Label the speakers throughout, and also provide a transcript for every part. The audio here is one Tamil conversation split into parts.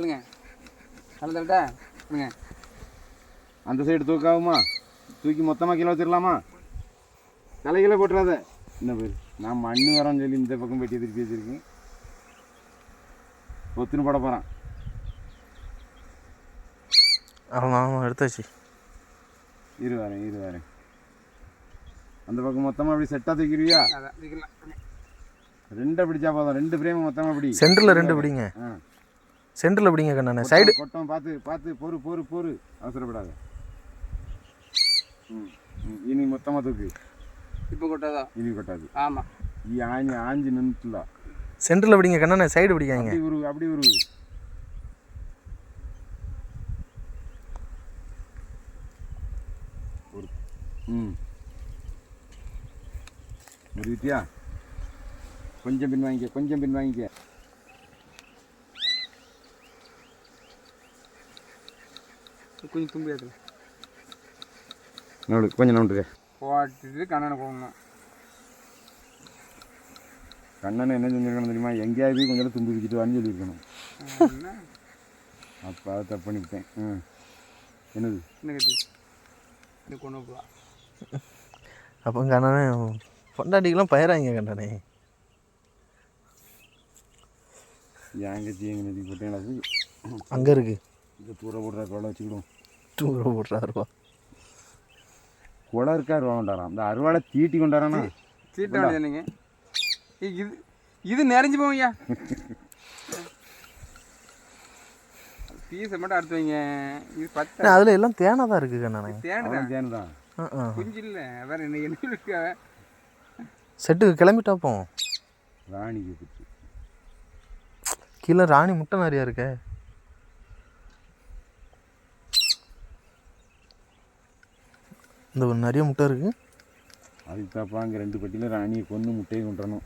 Speaker 1: தரட்டா சொல்லுங்க
Speaker 2: அந்த சைடு தூக்காகுமா தூக்கி மொத்தமாக கீழே வச்சிடலாமா தலைகீழே போட்டுறாத. என்ன பேர்? நான் மண்ணு வரேன்னு சொல்லி இந்த பக்கம் பெட்டி திருப்பி வச்சிருக்கேன். ஒத்துன்னு போட போகிறான்
Speaker 3: ஆமாம் ஆமாம் எடுத்தாச்சு.
Speaker 2: இரு வரேன் இரு வரேன். அந்த பக்கம் மொத்தமாக அப்படி செட்டாக தூக்கிடுவியா? ரெண்டை பிடிச்சா போதும். ரெண்டு ஃப்ரேம் மொத்தமாக பிடி
Speaker 3: சென்டரில் ரெண்டு பிடிங்க.
Speaker 2: ஆ.
Speaker 3: சென்டரில் பிடிங்க கண்ணாண்ணே சைடு.
Speaker 2: கொட்டம் பார்த்து பார்த்து பொறு பொறு பொறு அவசரப்படாத. ம் ம், இனி மொத்தமாக தூக்கு.
Speaker 1: இப்போ கொட்டாதா?
Speaker 2: இனி கொட்டாது.
Speaker 1: ஆமாம்
Speaker 2: ஈ ஆஞ்சி ஆஞ்சி நின்றுல
Speaker 3: சென்டரில் பிடிங்க கண்ணாண்ணே சைடு பிடிக்காங்க
Speaker 2: அப்படி உருவு அப்படி உருவு. ஒரு ம். உருவிட்டியா கொஞ்சம் பின் வாங்கிக்க கொஞ்சம் பின் வாங்கிக்க.
Speaker 1: கொஞ்சம் தும்பி எடுத்துல
Speaker 2: நோடு கொஞ்சம் நோண்டுங்க
Speaker 1: போட்டுட்டு கண்ணனை போடணும்.
Speaker 2: கண்ணனை என்ன செஞ்சிருக்கணும் தெரியுமா? எங்கேயாவது போய் கொஞ்சம் தும்பி வச்சுட்டு வான்னு சொல்லியிருக்கணும்.
Speaker 1: என்ன?
Speaker 2: அப்போ அதை தப்பு பண்ணிவிட்டேன் ம் என்னது?
Speaker 1: என்ன கட்டி இது கொண்டு போவா
Speaker 3: அப்போ கண்ணாண்ணே பொண்டாட்டிக்கெல்லாம் பயிராங்க கண்ணாண்ணே
Speaker 2: ஏங்கச்சி எங்க நதி போட்டேங்களா
Speaker 3: அங்கே இருக்கு.
Speaker 2: இதை தூர போடுற குளம் வச்சுக்கிடும்
Speaker 3: டூரை போட்டுறாருவா
Speaker 2: குளம் இருக்கா அருவா கொண்டாராம் இந்த அருவாளை தீட்டி கொண்டாரானா
Speaker 1: சீட்டை வேண்டியதுங்க இது இது நிறைஞ்சு போவையா பீஸை மட்டும் அடுத்து வைங்க. இது பத்து?
Speaker 3: அதில் எல்லாம் தான் இருக்குது கண்ணாண்ணே
Speaker 1: தேடுதான்
Speaker 2: அவன் தேனுதான்
Speaker 3: ஆ ஆ.
Speaker 1: குஞ்சு இல்லை வேற என்ன என்ன இருக்கா?
Speaker 3: செட்டுக்கு கிளம்பிட்டா போவோம்
Speaker 2: ராணிக்கு
Speaker 3: கீழே ராணி முட்டை நிறையா இருக்கே. இந்த ஒரு நிறைய முட்டை இருக்கு.
Speaker 2: அதுக்கு தாப்பா அங்கே ரெண்டு பெட்டியில் ராணியை கொன்று முட்டையை கொண்டுறணும்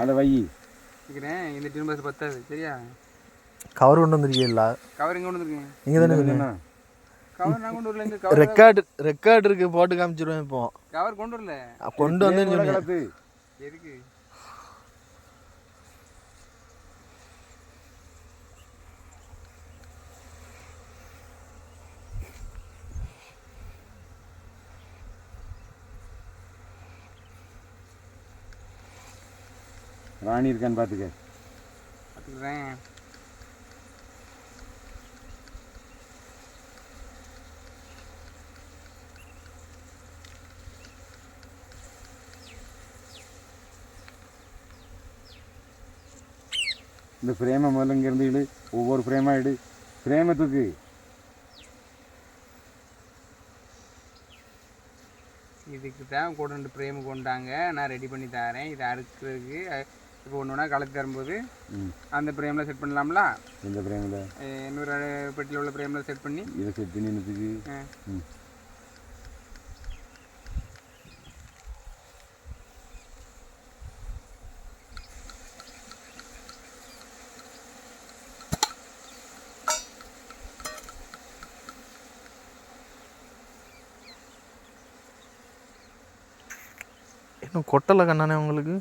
Speaker 2: அதை வை.
Speaker 1: வைக்கிறேன். இந்த டின் பஸ் பத்தாது. சரியா?
Speaker 3: கவர் கொண்டு வந்திருக்கீங்களா
Speaker 1: கவர் எங்கே கொண்டு வந்துருக்கீங்க
Speaker 3: நீங்கள் தானே
Speaker 2: என்ன
Speaker 1: கவர் நான் கொண்டு வரல. இங்கே கவர்
Speaker 3: ரெக்கார்டு ரெக்கார்டு இருக்கு. போட்டு காமிச்சிருவேன் இப்போ.
Speaker 1: கவர் கொண்டு வரல.
Speaker 3: கொண்டு
Speaker 2: கலத்து.
Speaker 1: எதுக்கு?
Speaker 2: ராணி இருக்கான்னு பார்த்துக்க
Speaker 1: பார்த்துக்கிறேன்
Speaker 2: இந்த ஃப்ரேமை முதல்ல இங்கேருந்து இடு. ஒவ்வொரு ஃப்ரேமாக இடு. ஃப்ரேமை தூக்கு
Speaker 1: இதுக்கு தான் கூட ரெண்டு பிரேம் கொண்டாங்க. நான் ரெடி பண்ணி தரேன். இதை அறுக்கிறதுக்கு இப்போ ஒன்று ஒன்றா கலத்தி தரும்போது
Speaker 2: ம்.
Speaker 1: அந்த பிரேமில் செட் பண்ணலாம்ல?
Speaker 2: இந்த ஃப்ரேமில்
Speaker 1: அஹ் இன்னொரு பெட்டியில் உள்ள பிரேமில் செட் பண்ணி?
Speaker 2: இதை செட் பண்ணி ம்.
Speaker 3: இன்னும் கொட்டலை கண்ணானே உங்களுக்கு?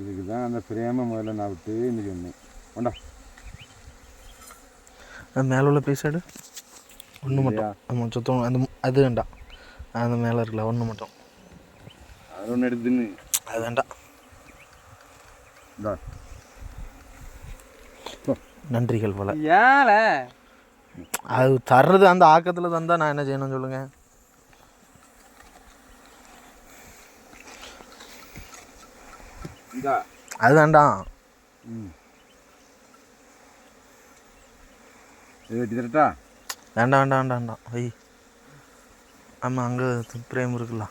Speaker 2: இதுக்கு தான் அந்த ஃப்ரேமை முதல்ல நான் விட்டு இன்னைக்கு கொண்டா.
Speaker 3: அது மேலே உள்ள பீஸ் எடு. ஒன்று மட்டும்? ஆமாம் சுத்தம் அந்த அது வேண்டாம் அந்த மேலே இருக்குல்ல ஒன்று மட்டும்.
Speaker 2: அது ஒன்று எடுத்துன்னு.
Speaker 3: அது வேண்டாம் நன்றிகள் போல.
Speaker 1: ஏல
Speaker 3: அது தர்றது அந்த ஆக்கத்தில் தந்தால் நான் என்ன செய்யணும் சொல்லுங்கள் அது வேண்டாம்
Speaker 2: ம். இது வெட்டி தரட்டா?
Speaker 3: வேண்டாம் வேண்டாம் வேண்டாம் வேண்டாம். வை ஆமாம் அங்கே பிரேம் இருக்குல்ல.